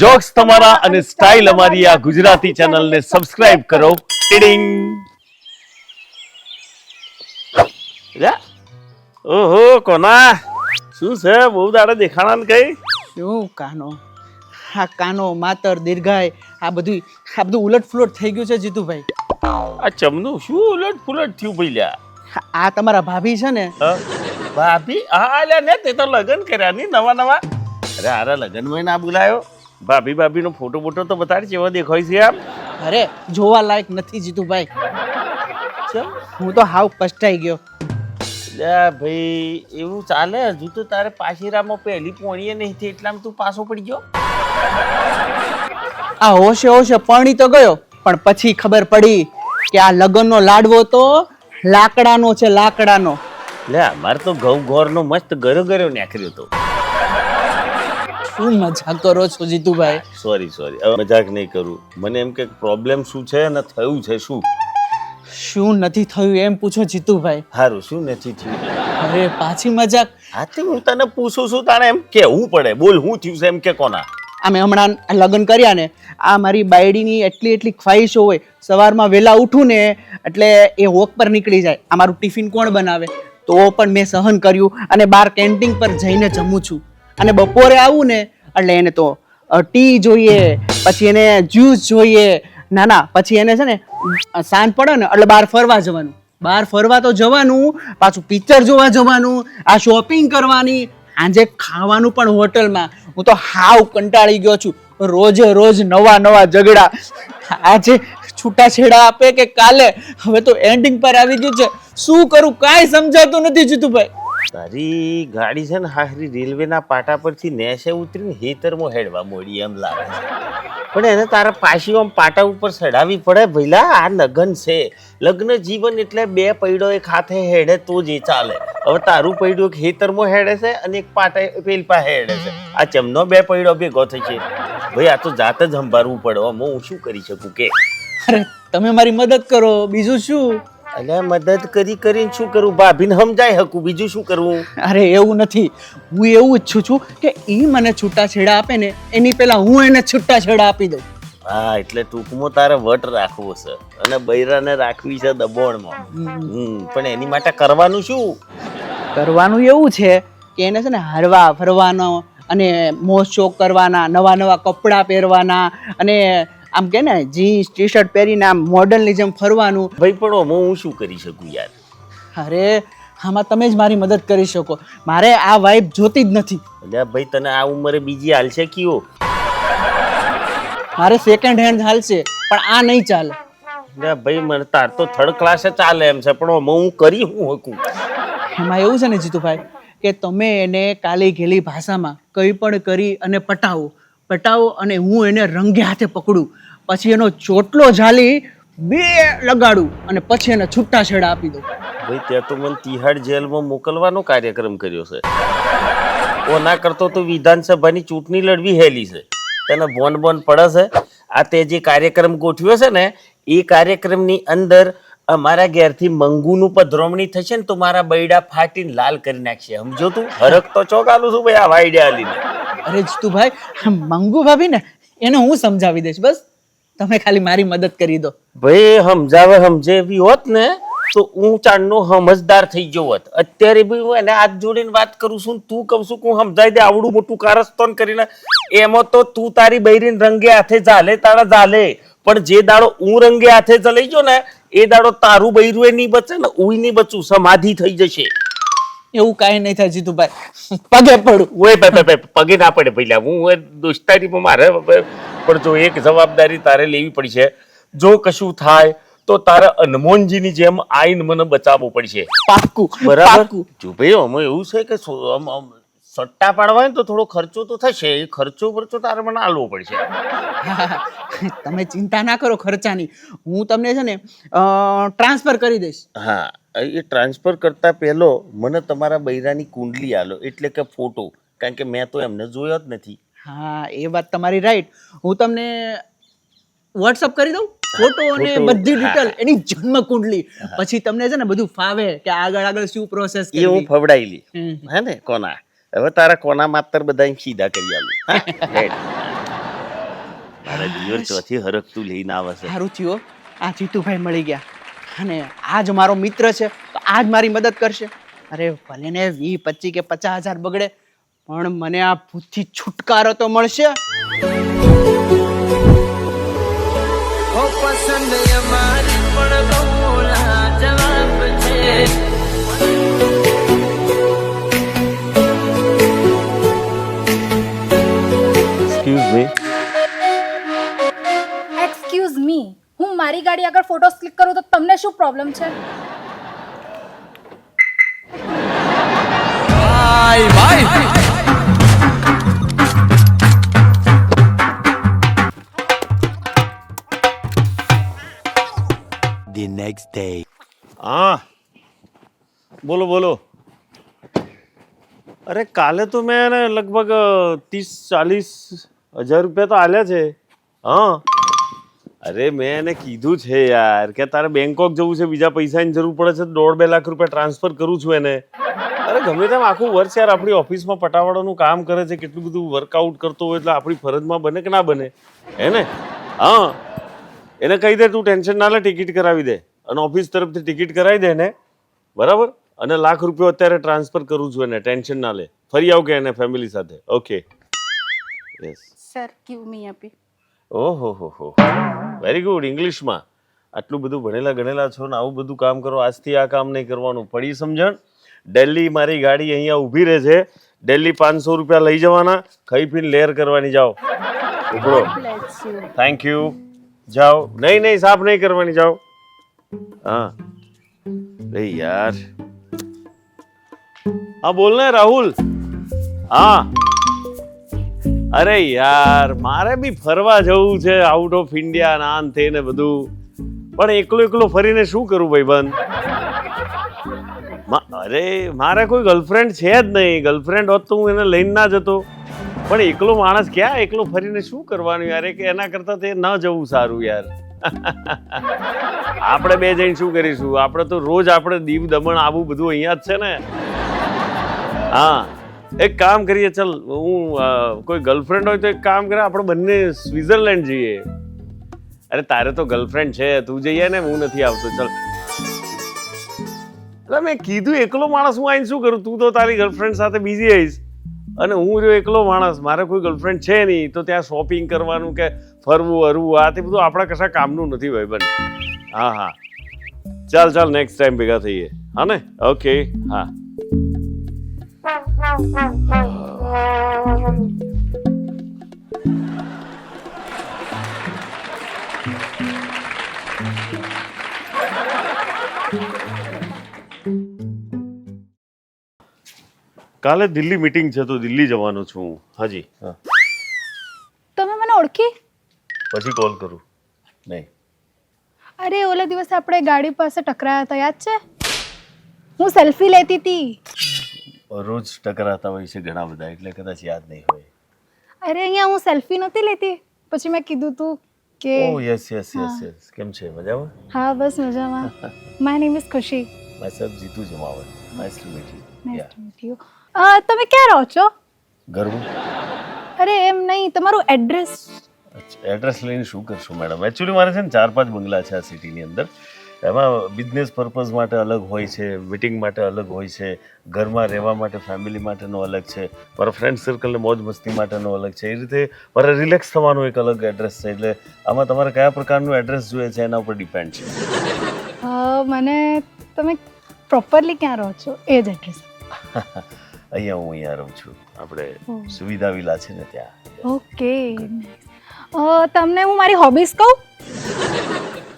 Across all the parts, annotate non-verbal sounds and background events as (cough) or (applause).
Jokes તમારા અને style અમારી આ ગુજરાતી ચેનલને સબસ્ક્રાઇબ કરો. ટીડિંગ ઓહો કોના? શું છે? બહુ દાડા દેખાણા ને કઈ? શું કાનો? આ કાનો માતર દીર્ઘાય આ બધું આ બધું ઉલટ ફુલટ થઈ ગયું છે જીતુભાઈ. આ ચમનું શું ઉલટ ફુલટ થયું ભઈલા આ તમારા ભાભી છે ને? હા? ભાભી? હા લ્યા ને તે તો લગ્ન કર્યા ની નવા નવા. અરે આરા લગ્નમાં ના બોલાયો. ભાભી ભાભી નો ફોટો બોટો તો બતાડે છે એવો દેખાય છે આમ. અરે જોવા લાયક નથી જીતુભાઈ ભાઈ. હું તો હાવ પસ્તાઈ ગયો. ભાઈ એવું ચાલે? હજુ તો તારે પાશીરામાં પહેલી પોણીએ નહીં થઈ એટલામાં તું પાછો પડી ગયો? આ હોશે હોશે પરણી તો ગયો પણ પછી ખબર પડી કે આ લગનનો લાડવો તો લાકડાનો છે લાકડાનો. લે મારે તો ઘઉં ઘોરનો મસ્ત ગરો ગરો નાખ્યો હતો શું મજાક કરો છો જીતુભાઈ? સોરી સોરી હવે મજાક નહીં કરું. મને એમ કે પ્રોબ્લેમ શું છે અને થયું છે શું? શું નથી થયું એમ પૂછો જીતુભાઈ. સારું શું નથી થયું? અરે પાછી મજાક. આથી હું તને પૂછું છું તારે એમ કેવું પડે. બોલ હું થયું છે એમ કે કોના? અમે હમણાં લગ્ન કર્યા ને આ મારી બાયડીની એટલી એટલી ખ્વાહિશો હોય સવારમાં વહેલા ઉઠું ને એટલે એ વોક પર નીકળી જાય. આ મારું ટિફિન કોણ બનાવે? તો પણ મેં સહન કર્યું અને બાર કેન્ટીન પર જઈને જમું છું. અને બપોરે આવું ને, એટલે એને તો ટી જોઈએ, પછી એને જ્યુસ જોઈએ. ના ના, પછી એને છે ને સાંજ પડે ને, એટલે બહાર ફરવા જવાનું. બહાર ફરવા તો જવાનું, પાછું પિક્ચર જોવા જવાનું, આ શોપિંગ કરવાની આજે ખાવાનું પણ હોટલમાં. હું તો હાવ કંટાળી ગયો છું. રોજે રોજ નવા નવા ઝઘડા. આજે છૂટાછેડા આપે કે કાલે? હવે તો એન્ડિંગ પર આવી ગયું છે. શું કરું? કાંઈ સમજાતું નથી જીતુભાઈ. તારી ગાડી છે ને હારી રેલવેના પાટા પરથી નેસે ઉતરીને હેતરમાં હેડવા મોડી એમ લાગે પણ એને તારા પાછી આમ પાટા ઉપર ચડાવવી પડે ભઈલા, આ લગ્ન છે. લગ્ન જીવન એટલે બે પૈડો એક હાથે હેડે તો જ એ ચાલે. હવે તારું પૈડું એક હેતરમાં હેડે છે અને એક પાટા પેલ પા હેડે છે. આ ચમનો બે પૈડો ભેગો થઈ છે. ભાઈ, આ તો જાત જ સંભાળવું પડે. હું શું કરી શકું કે? અરે, તમે મારી મદદ કરો. બીજું શું? અલ્યા મદદ કરી કરીને શું કરું? ભાભીને સમજાય હકું બીજું શું કરવું? અરે એવું નથી. હું એવું ઈચ્છું છું કે એ મને છૂટાછેડા આપે ને એની પહેલા હું એને છૂટાછેડા આપી દઉં. હા એટલે ટૂંકમાં તારે વટ રાખવો છે અને બૈરાને રાખવી છે દબોણમાં. હમ પણ એની માટે કરવાનું શું? કરવાનું એવું છે કે એને છે ને હરવા ફરવાનો અને મોજ શોખ કરવાના નવા નવા કપડાં પહેરવાના અને આમ કે ને જીન્સ ટી શર્ટ પહેરીને આમ મોડલની જેમ ફરવાનું. ભાઈ પણ હું શું કરી શકું યાર? અરે આમાં તમે જ મારી મદદ કરી શકો. મારે આ વાઇફ જોતી જ નથી. એટલે ભાઈ તને આ ઉંમરે બીજી હાલશે કયો મારે સેકન્ડ હેન્ડ હાલશે પણ આ નહીં ચાલે. એટલે ભાઈ મને તાર તો થર્ડ ક્લાસે ચાલે એમ છે પણ હું કરી હું હકું એમાં એવું છે ને જીતુભાઈ કે તમે એને કાલી ઘેલી ભાષામાં કંઈ પણ કરી અને પટાવો. પટાવો અને હું એને રંગે હાથે પકડું. પછી એનો ચોટલો ઝાલી બે લગાડું અને પછી એને છૂટા છેડા આપી દઉં. ભાઈ ત્યાં તો મને તિહાડ જેલમાં મોકલવાનો કાર્યક્રમ કર્યો છે. ઓ કરતો તો વિધાનસભાની ચૂંટણી લડવી હેલી છે. તને બોન બોન પડે છે? આ તે જે કાર્યક્રમ ગોઠવ્યો છે ને, એ કાર્યક્રમની અંદર અમારા ઘેરથી મંગુનું પધરોમણી થશે ને તો મારા બૈડા ફાટીને લાલ કરી નાખશે. સમજો તું? હરક તો ચોકાલું છું ભાઈ આ વાઈડે આલીને. અરે જીતુભાઈ મંગુ ભાભી ને, એને હું સમજાવી દઈશ, બસ. તમે ખાલી મારી મદદ કરી દો. ભાઈ, સમજાવે સમજે એવી હોત ને, તો હું ચાંદનો સમજદાર થઈ ગયો હોત. અત્યારે બી હું એને હાથ જોડીને વાત કરું છું તું કહું છું હું સમજાઈ દે, આવડું મોટું કારસ્તોન કરીને. એમાં તો તું તારી બૈરીન રંગે હાથે ઝાલે, તારા ઝાલે. પણ જે દાડો હું રંગે હાથે ચલાઈ ગયો ને, એ દાડો તારું બૈરું એ નહીં બચે ને હું નહીં બચું, સમાધિ થઈ જશે. એવું કાંઈ નહીં થાય જીતુભાઈ. પગે પડું. ઓય ભાઈ બે પગે ના પડે પહેલા હું એ દોસ્તારીમાં મારે પણ જો એક જવાબદારી તારે લેવી પડશે. જો કશું થાય તો તારે અનમોનજીની જેમ આઈન મને બચાવવું પડશે. પાકું બરાબર? જો ભાઈ અમે એવું છે કે સટ્ટા પાડવા હોય તો થોડો ખર્ચો તો થશે. એ ખર્ચો ખર્ચો તારે મને આલવો પડશે. તમે ચિંતા ના કરો ખર્ચાની. હું તમને છે ને ટ્રાન્સફર કરી દઈશ. હા. એ ટ્રાન્સફર કરતા પહેલો મને તમારા બૈરાની કુંડલી આલો એટલે કે ફોટો કારણ કે મેં તો એમને જોયો જ નથી. હા એ વાત તમારી રાઈટ હું તમને વોટ્સઅપ કરી દઉં? ફોટો અને બધી ડિટેલ એની જન્મ કુંડલી. પછી તમને છે ને બધું ફાવે કે આગળ આગળ શું પ્રોસેસ એ હું ફવડાયેલી લી હે ને કોના? હવે તારા કોના માત્ર બધા સીધા કરી આલું. (laughs) મારા દિયર ચોથી હરકતું લઈને આવે છે. સારું થયું આ જીતુભાઈ મળી ગયા. અને આ જ મારો મિત્ર છે તો આ જ મારી મદદ કરશે. અરે ભલે ને વી પચીસ કે પચાસ હજાર બગડે પણ મને આ ભૂતથી છુટકારો તો મળશે. ઓ પસંદ અમારી પણ બહુ જવાબ છે. એક્સક્યુઝ મી એક્સક્યુઝ મી હું મારી ગાડી આગળ ફોટોસ ક્લિક શું પ્રોબ્લેમ છે? હા. બોલો બોલો. અરે કાલે તો મેં એને લગભગ ત્રીસ ચાલીસ હજાર રૂપિયા તો આલ્યા છે. હા. અરે મેં એને કીધું છે યાર કે તારે બેંકોક જવું છે બીજા પૈસાની જરૂર પડે છે તો દોઢ બે લાખ રૂપિયા ટ્રાન્સફર કરું છું એને. અરે ગમે તેમ આખું વર્ષ યાર આપણી ઓફિસમાં પટાવાળાનું કામ કરે છે કેટલું બધું વર્કઆઉટ કરતો હોય એટલે આપણી ફરજમાં બને કે ના બને. હે ને? હા. એને કહી દે તું ટેન્શન ના લે ટિકિટ કરાવી દે. અને ઓફિસ તરફથી ટિકિટ કરાવી દે ને બરાબર? અને લાખ રૂપિયા અત્યારે ટ્રાન્સફર કરું છું એને ટેન્શન ના લે. ફરી આવ કે એને ફેમિલી સાથે. Okay yes sir give me આપી ઓહો હો હો. વેરી ગુડ ઇંગ્લિશમાં આટલું બધું ભણેલા ગણેલા છો ને આવું બધું કામ કરો, આજથી આ કામ નહીં કરવાનું. પડી સમજણ? દિલ્હી મારી ગાડી અહીંયા ઊભી રહે છે. દિલ્હી પાંચસો રૂપિયા લઈ જવાના. ખાઈ પીને લેર કરવાની જાઓ. ઉભરો. થેન્ક યુ જાઓ. નહીં નહીં, સાફ નહીં કરવાની જાઓ. હા. રે યાર. હા, બોલ ને, રાહુલ. હા. અરે યાર, મારે બી ફરવા જવું છે આઉટ ઓફ ઇન્ડિયા ના અંતે ને બધું. પણ એકલો એકલો ફરીને શું કરું ભાઈબંધ? બંધ અરે મારે કોઈ ગર્લફ્રેન્ડ છે જ નહીં. ગર્લફ્રેન્ડ હોત તો હું એને લઈને ના જતો. પણ એકલો માણસ ક્યાં એકલો ફરીને શું કરવાનું યાર? કે એના કરતાં તે ન જવું સારું યાર. (laughs) આપણે બે જઈને શું કરીશું? આપણે તો રોજ આપણે દીવ દમણ આવું બધું અહીંયા જ છે ને. હા. એક કામ કરીએ, ચલ, હું કોઈ ગર્લફ્રેન્ડ હોય તો એક કામ કરે, આપણે બંને સ્વિટરલેન્ડ જઈએ. અરે, તારે તો ગર્લફ્રેન્ડ છે, તું જઈએ ને, હું નથી આવતો, ચલ. એટલે મેં કીધું, એકલો માણસ હું આવીને શું કરું? તું તો તારી ગર્લફ્રેન્ડ સાથે બિઝી આવીશ. અને હું રહ્યો એકલો માણસ, મારે કોઈ ગર્લફ્રેન્ડ છે નહીં, તો ત્યાં શોપિંગ કરવાનું કે ફરવું, હરવું, આ તે બધું આપણા કશા કામનું નથી ભાઈ, બન. હા હા. ચાલ ચાલ નેક્સ્ટ ટાઈમ ભેગા થઈએ. હા ને? ઓકે હા. કાલે દિલ્હી મીટિંગ છે તો દિલ્હી જવાનો છું હું. હાજી. હા. તમે મને ઓળખી? પછી કોલ કરું. નહીં. અરે ઓલા દિવસે આપણે ગાડી પાસે ટકરાયા હતા યાદ છે? હું સેલ્ફી લેતી હતી રોજ ટકરાતા હોય છે ઘણા બધા એટલે કદાચ યાદ નહીં હોય. અરે અહીંયા હું સેલ્ફી નહોતી લેતી? પછી મેં કીધું તું કે ઓ યસ યસ યસ યસ કેમ છે? મજામાં? હા બસ મજામાં. My name is Khushi myself Jitu Jamavat nice to meet you nice to meet you તમે ક્યાં રહો છો? ઘરનું અરે એમ નહીં તમારું એડ્રેસ એડ્રેસ લઈને શું કરશું મેડમ એકચ્યુઅલી મારે છે ને ચાર પાંચ બંગલા છે આ સિટીની અંદર. એમાં બિઝનેસ પર્પઝ માટે અલગ હોય છે મિટિંગ માટે અલગ હોય છે ઘરમાં રહેવા માટે ફેમિલી માટેનો અલગ છે મારા ફ્રેન્ડ સર્કલને મોજ મસ્તી માટેનો અલગ છે. એ રીતે મારે રિલેક્સ થવાનું એક અલગ એડ્રેસ છે. એટલે આમાં તમારે કયા પ્રકારનું એડ્રેસ જોઈએ છે એના ઉપર ડિપેન્ડ છે. મને તમે પ્રોપરલી ક્યાં રહો છો? એ જ એડ્રેસ (laughs) અહીંયા હું અહીંયા રહું છું. આપણે સુવિધા વિલા છે ને ત્યાં. ઓકે તમને હું મારી હોબીઝ કહું?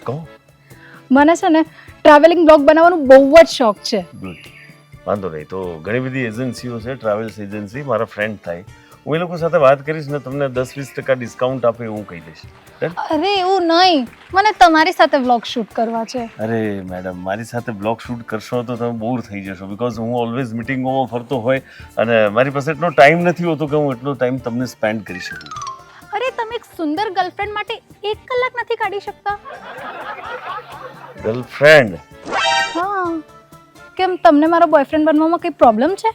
કહો. મને છે ને ટ્રાવેલિંગ બ્લોગ બનાવવાનો બહુ જ શોખ છે. ગુડ વાંધો નહીં. તો ઘણી બધી એજન્સીઓ છે ટ્રાવેલ્સ એજન્સી મારા ફ્રેન્ડ થાય. હું એ લોકો સાથે વાત કરીશ ને તમને દસ વીસ ટકા ડિસ્કાઉન્ટ આપે એવું કહી દઈશ. અરે એવું નહીં. મને તમારી સાથે બ્લોગ શૂટ કરવા છે. અરે મેડમ મારી સાથે બ્લોગ શૂટ કરશો તો તમે બોર થઈ જશો બિકોઝ હું ઓલવેઝ મિટિંગોમાં ફરતો હોય અને મારી પાસે એટલો ટાઈમ નથી હોતો કે હું એટલો ટાઈમ તમને સ્પેન્ડ કરી શકું. અરે તમે એક સુંદર ગર્લફ્રેન્ડ માટે એક કલાક નથી કાઢી શકતા? ગર્લફ્રેન્ડ હા. કેમ તમને મારો બોયફ્રેન્ડ બનવામાં કંઈ પ્રોબ્લેમ છે?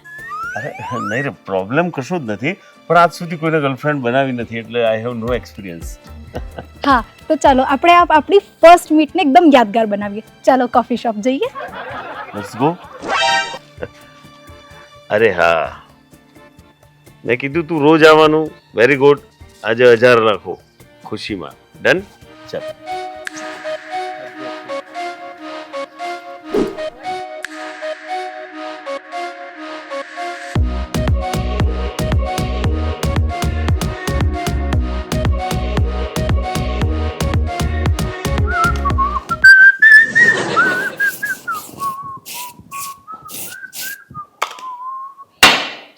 અરે નહીં રે પ્રોબ્લેમ કશો જ નથી પણ આજ સુધી કોઈને ગર્લફ્રેન્ડ બનાવી નથી એટલે આઈ હેવ નો એક્સપિરિયન્સ હા તો ચાલો આપણે આપ આપણી ફર્સ્ટ મીટને એકદમ યાદગાર બનાવીએ. ચાલો કોફી શોપ જઈએ. લેટ્સ ગો અરે હા. મેં કીધું તું રોજ આવવાનું. વેરી ગુડ આજે હજાર રાખો. ખુશીમાં. ડન ચાલ.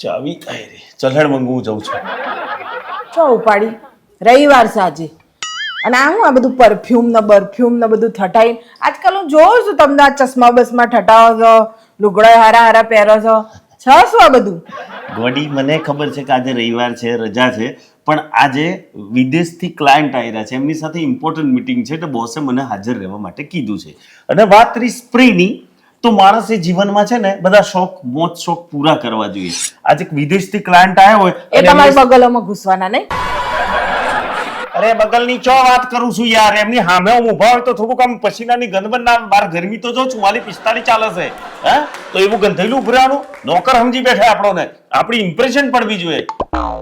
ચાવી આવી રે. ચલ હેડ મંગુ હું જઉં છું. છો ઉપાડી? રવિવાર સાંજે અને આ હું આ બધું પરફ્યુમ ને બરફ્યુમ ને બધું ઠટાઈ આજકાલ હું જોઉં છું તમને આ ચશ્મા બસમાં ઠટાવો છો લુગડા હારા હારા પહેરો છો. છ શું આ બધું? ગોડી મને ખબર છે કે આજે રવિવાર છે રજા છે પણ આજે વિદેશથી ક્લાયન્ટ આવ્યા છે. એમની સાથે ઇમ્પોર્ટન્ટ મીટિંગ છે એટલે બોસે મને હાજર રહેવા માટે કીધું છે. અને વાત રહી સ્પ્રેની તો માણસે જીવનમાં છે ને બધા શોખ મોજ શોખ પૂરા કરવા જોઈએ. આજે વિદેશથી ક્લાયન્ટ આવ્યો હોય એ તમારી બગલોમાં ઘૂસવાના નહીં? અરે બગલની ચો વાત કરું છું યાર એમની સામે હું ઊભા હોય તો થોડુંક આમ પસીનાની ગંધ ના બહાર ગરમી તો જો ચુમ્માલી પિસ્તાળી ચાલે છે. હે? તો એવું ગંધેલું ઉભરાનું નોકર સમજી બેઠા આપણોને. આપણી ઇમ્પ્રેશન પડવી જોઈએ.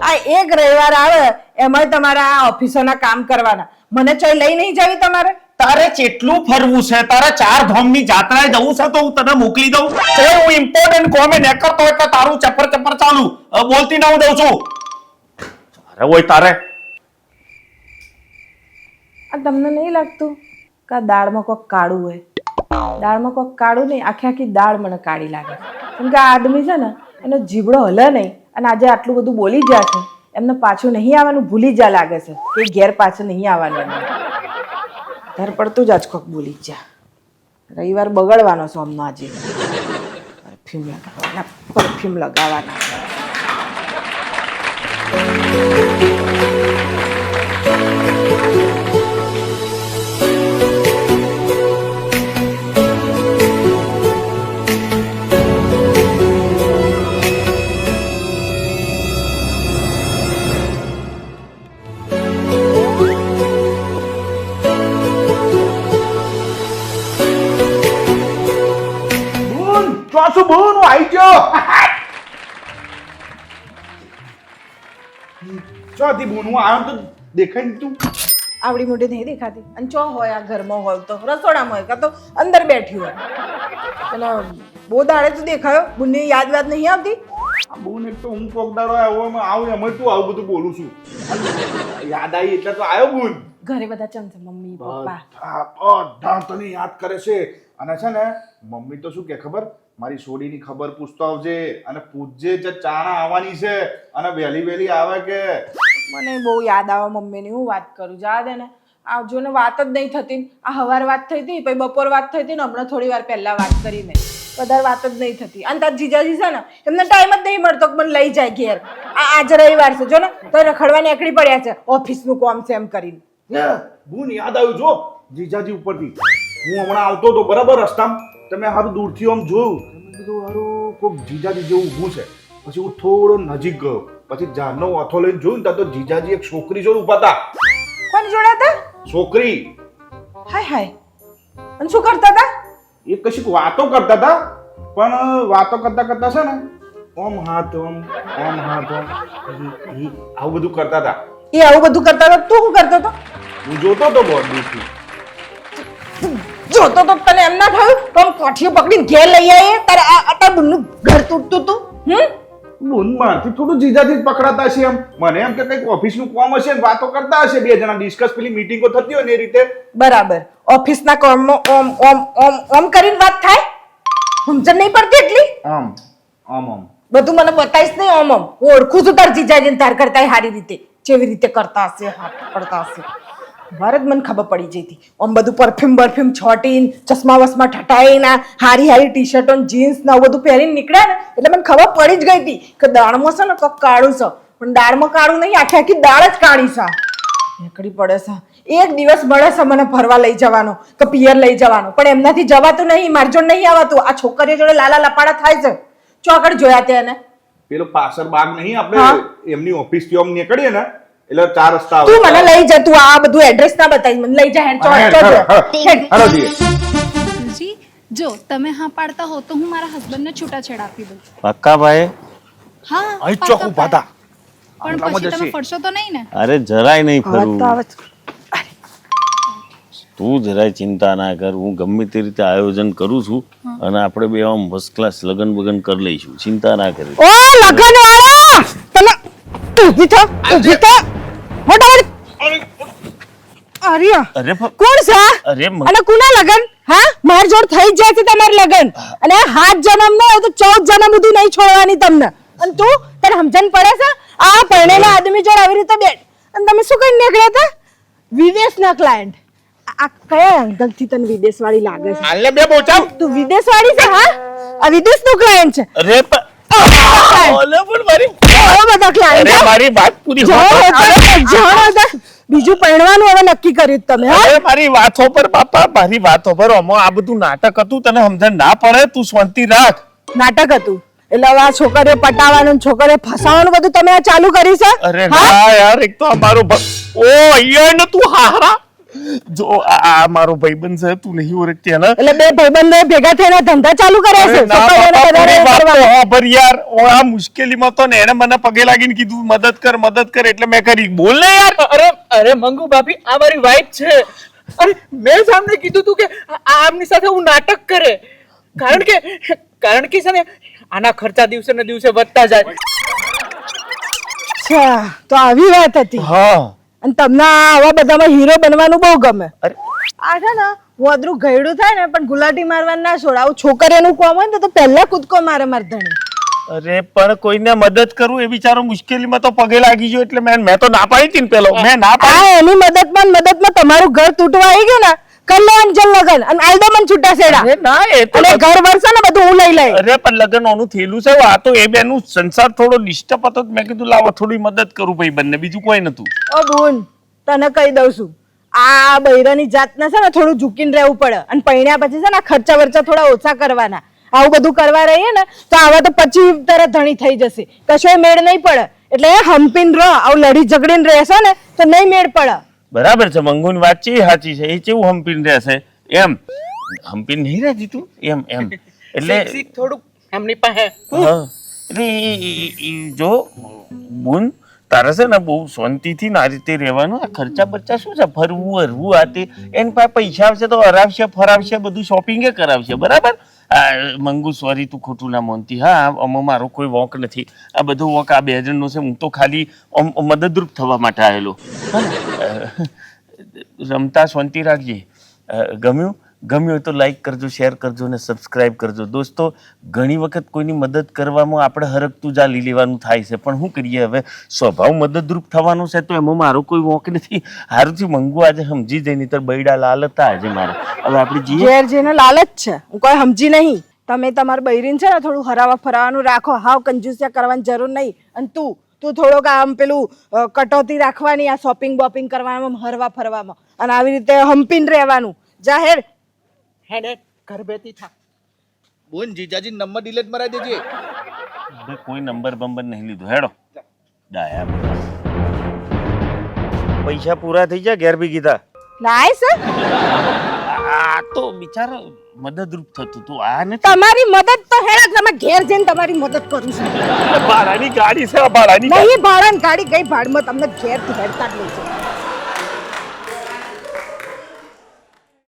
આ એક રવિવાર આવે એમાં તમારે ઓફિસોના કામ કરવાના. મને ચોય લઈ નહીં જવી તમારે? તારે કેટલું ફરવું છે? તારે ચાર ધામની જાત્રાએ જવું છે તો હું તને મોકલી દઉં. તો હું ઇમ્પોર્ટન્ટ કોમેન્ટ ને કરતો એટલે તારું ચપર ચપર ચાલુ. બોલતી ના હું દઉં છું. અરે ઓય તારે. આ તમને નહીં લાગતું કે આ દાળમાં કોઈક કાળું હોય? દાળમાં કોઈક કાળું નહીં, આખી આખી દાળ મને કાળી લાગે. કેમ કે આ આદમી છે ને, એનો જીબડો હલે નહીં અને આજે આટલું બધું બોલી ગયા છે. એમને પાછું નહીં આવવાનું, ભૂલી જ્યાં લાગે છે કે ઘેર પાછું નહીં આવવાનું ઘર પડતું જ આજ કોક બોલી જા રવિવાર બગડવાનો છે અમનો આજે. પરફ્યુમ લગાવવાના પરફ્યુમ લગાવવાના. ચોથી બોનું? આમ તો દેખાય ને તું. આવડી મોટી નહીં દેખાતી. અને ચો હોય આ ઘરમાં હોય તો? રસોડામાં હોય કાં તો અંદર બેઠી હોય? અને બહુ દાડે તું દેખાયો. બુનની યાદ વાત નહીં આવતી? આ બુન એક તો હું કોક દાડો આવ્યો એમાં આવું એમ તું આવું બધું બોલું છું. યાદ આવી એટલે તો આવ્યો બુન. ઘરે બધા ચમચે મમ્મી પપ્પા. બધા તને યાદ કરે છે. અને છે ને મમ્મી તો શું કે ખબર? મારી સોડીની ખબર પૂછતો આવજે અને પૂછજે જે ચાણા આવવાની છે. અને વહેલી વહેલી આવે કે મને બહુ યાદ આવે મમ્મીની, હું વાત કરું જા દે ને? આ જો ને વાત જ નહીં થતી આ હવાર વાત થઈ હતી, પછી બપોર વાત થઈ હતી ને, હમણાં થોડી વાર પહેલાં વાત કરી મેં વધારે વાત જ નહીં થતી. અને તાર જીજાજી છે ને, એમને ટાઈમ જ નહીં મળતો મને લઈ જાય ઘેર. આ આજે રવિવાર છે. જો ને, તો રખડવાની એકડી પડ્યા છે, ઓફિસનું કોમ છે એમ કરીને. બુન, યાદ આવ્યું, જો? જીજાજી ઉપરથી. હું હમણાં આવતો હતો બરાબર રસ્તામાં. તમે હારું દૂરથી આમ જોયું. કીધું, હારું કોઈક જીજાજી જેવું ઊભું છે. પછી હું થોડો નજીક ગયો. પછી જાનનો ઓથો લઈને જોયું ને તો જીજાજી એક છોકરી જોડે ઊભા હતા. કોની જોડે હતા? છોકરી. હાય હાય. અને શું કરતા હતા? એ કશીક વાતો કરતા હતા પણ વાતો કરતા કરતા છે ને ઓમ હાથ ઓમ ઓમ હાથ ઓમ આવું બધું કરતા હતા. એ આવું બધું કરતા હતા? તું શું કરતો હતો? હું જોતો હતો બહુ દૂરથી જોતો તો તને એમ ના થયું પણ કોઠીઓ પકડીને ઘેર લઈ આવીએ? તારે આ અટા બુનનું ઘર તૂટતું તું હમ? બુન મારથી થોડું જીજાથી જ પકડાતા છે એમ. મને એમ કે કંઈક ઓફિસનું કામ હશે ને વાતો કરતા હશે. બે જણા ડિસ્કસ પેલી મીટિંગો થતી હોય ને એ રીતે. બરાબર. ઓફિસના કામમાં ઓમ ઓમ ઓમ ઓમ કરીને વાત થાય? સમજણ નહીં પડતી એટલી? આમ આમ આમ. બધું મને બતાવીશ નહીં ઓમ ઓમ. હું ઓળખું છું તાર જીજાજીને તાર કરતા સારી રીતે જેવી રીતે કરતા હશે હાથ કરતા હશે. મારે જ મને ખબર પડી જતી આમ બધું પરફ્યુમ બરફ્યુમ છોટીને ચશ્મા વસમા ઠટાઈને હારી હારી ટી શર્ટો જીન્સ ને આવું બધું પહેરીને નીકળ્યા ને એટલે મને ખબર પડી જ ગઈ હતી કે દાળમાં છે ને કંઈક કાળું છે. પણ દાળમાં કાળું નહીં આખી આખી દાળ જ કાળી છે. નીકળી પડે છે. એક દિવસ મળે છે મને ફરવા લઈ જવાનો કે પિયર લઈ જવાનો. પણ એમનાથી જવાતું નહીં મારી જોડે નહીં આવતું. આ છોકરીઓ જોડે લાલા લપાડા થાય છે. ચોકડ જોયા તે એને. પેલો પાછળ બાગ નહીં આપણે એમની ઓફિસથી આમ નીકળીએ ને એટલે ચાર રસ્તા તું મને લઈ જા તું આ બધું એડ્રેસ ના બતાવી મને લઈ જા હેડ. હાલો જઈએ. જી જો તમે હા પાડતા હો તો હું મારા હસબન્ડને છૂટાછેડા આપી દઉં. પક્કા ભાઈ? હા અહીં ચોખ્ખું પાતા પણ પછી તમે ફરશો તો નહીં ને? અરે જરાય નહીં ફરવું તો જરાય ચિંતા ના કર. હું ગમે તે રીતે આયોજન કરું છું અને આપણે બે આમ ફર્સ્ટ ક્લાસ લગન બગન કરી લઈશું. ચિંતા ના કરી. ઓ લગન વાળા તમે ઊભી થા ઊભી થા. આર્યા અરે કોણ છે? અરે અને કોના લગન? હા? માર જોડ થઈ જાય છે તમાર લગન. અને હાથ જન્મ ને તો ચૌદ જન્મ સુધી નહીં છોડવાની તમને. અને તું તને સમજણ પડે છે? આ પરણેલા આદમી જોડ આવી રીતે બેઠ. અને તમે શું કરી નીકળ્યા હતા? વિદેશના ક્લાયન્ટ આ કયા એંગલથી તને વિદેશ વાળી લાગે છે? હાલને બે બોચાવ. તું વિદેશ વાળી છે હા? આ વિદેશનું ક્લાયન્ટ છે. અરે વાત પૂરી જાણો હો. હતા, જાણો હતા. બીજું પરણવાનું હવે નક્કી કર્યું તમે મારી વાતો પર બાપા મારી વાતો પર. આમાં આ બધું નાટક હતું તને સમજણ ના પડે? તું શાંતિ રાખ. નાટક હતું. એટલે હવે આ છોકરીઓ પટાવવાનું છોકરીઓ ફસાવાનું બધું તમે આ ચાલુ કરી છે? અરે ના યાર એક તો અમારું ઓ અહીંયા તું હારા જો આ મારો ભાઈબંધ છે તું નહીં ઓળખતી એને. એટલે બે ભાઈબંધો ભેગા થઈને ધંધા ચાલુ કરે છે. બાપા. હોભર યાર આ મુશ્કેલીમાં તો ને એને મને પગે લાગીને કીધું મદદ કર મદદ કર એટલે મેં કરી. બોલ ને યાર. અરે અરે મંગુ ભાભી આ મારી વાઈફ છે. અરે મેં સામને કીધું તું કે આમની સાથે હું નાટક કરે. કારણ કે કારણ કે છે ને આના ખર્ચા દિવસે ને દિવસે વધતા જાય. તો આવી વાત હતી. હા. અને તમને આવા બધામાં હીરો બનવાનું બહુ ગમે. આ છે ને અધરું ગયડું થાય ને પણ ગુલાટી મારવાનું ના છોડ. આવું છોકરીઓનું કોમ હોય ને તો પહેલા કૂદકો મારે માર ધણી. અરે પણ કોઈને મદદ કરું એ બિચારો મુશ્કેલીમાં તો પગે લાગી ગયો એટલે મેં મેં તો ના પાડી હતી ને પેલો. મેં ના પાડી એની મદદમાં મદદમાં તમારું ઘર તૂટવા આવી ગયું ને કલ્યાણ જલ લગન અને આલદમન છૂટા છેડા અરે ના એ તો અને ઘર વરસે ને બધું હું લઈ લઈ. અરે પણ લગન ઓનું થેલું છે આ તો એ બેનું સંસાર થોડો ડિસ્ટર્બ હતો મેં કીધું લાવો થોડી મદદ કરું ભાઈ બંને બીજું કોઈ નતું. ઓ બુન તને કહી દઉં છું આ બૈરાની જાતના છે ને થોડું ઝૂકીને રહેવું પડે. અને પૈણ્યા પછી છે ને ખર્ચા વર્ચા થોડા ઓછા કરવાના. આવું બધું કરવા રહીએ ને તો આવા તો પછી તરત ધણી થઈ જશે. કશો મેળ નહીં પડે. એટલે હંપીને રહો આવું લડી ઝઘડીને રહેશો ને તો નહીં મેળ પડે. બરાબર છે મંગુની વાત છે સાચી છે એ કેવું હંપીને રહેશે? એમ. હંપીને નહીં રહેતી તું? એમ એમ. એટલે થોડુંક એમની પાસે. એટલે જો બુન તારે છે ને બહુ શાંતિથી ના રીતે રહેવાનું આ ખર્ચા બચ્ચા શું છે? ફરવું હરવું આ તે. એની પાસે પૈસા આવશે તો હરાવશે ફરાવશે બધું શોપિંગે કરાવશે. બરાબર? આ મંગુ સોરી તું ખોટું ના માનતી. હા આમાં મારો કોઈ વોક નથી. આ બધું વોક આ બે જણનો છે. હું તો ખાલી મદદરૂપ થવા માટે આવેલો. રમતા શાંતિ રાખજે. ગમ્યું? ગમ્યું હોય તો લાઈક કરજો શેર કરજો અને સબસ્ક્રાઇબ કરજો. દોસ્તો, ઘણી વખત કોઈની મદદ કરવામાં આપણે હરકતું ચાલી લેવાનું થાય છે. પણ શું કરીએ હવે? સ્વભાવ મદદરૂપ થવાનું છે તો એમાં મારો કોઈ વોક નથી. હારુંથી મંગુ આજે સમજી જઈ નહીં તો બૈડા લાલ હતા આજે મારે. હવે આપણે ઘેર જેને લાલચ છે. હું કોઈ સમજી નહીં. તમે તમારા બૈરીન છે ને થોડું હરાવા ફરાવાનું રાખો. હાવ કંજુસિયા કરવાની જરૂર નહીં. અને તું તું થોડોક આમ પેલું કટોતી રાખવાની, આ શોપિંગ બોપિંગ કરવાનું હરવા ફરવામાં અને આવી રીતે હંપીને રહેવાનું. જાહેર હેડ ઘર બેઠી થા. બોન જીજાજી નંબર ડિલીટ મરાઈ દેજે. હવે કોઈ નંબર બંબર નહીં લીધો. હેડો. ડાયા પૈસા પૂરા થઈ જાય ઘેર બી કીધા. લાય છે આ તો બિચારો મદદરૂપ થતું તું. આ ને તમારી મદદ તો હેડા તમે ઘેર જઈને તમારી મદદ કરું છું. ભાડાની ગાડી છે ભાડાની નહીં ભાડાની ગાડી ગઈ ભાડમાં તમને ઘેર હેડતા જ નહીં. છે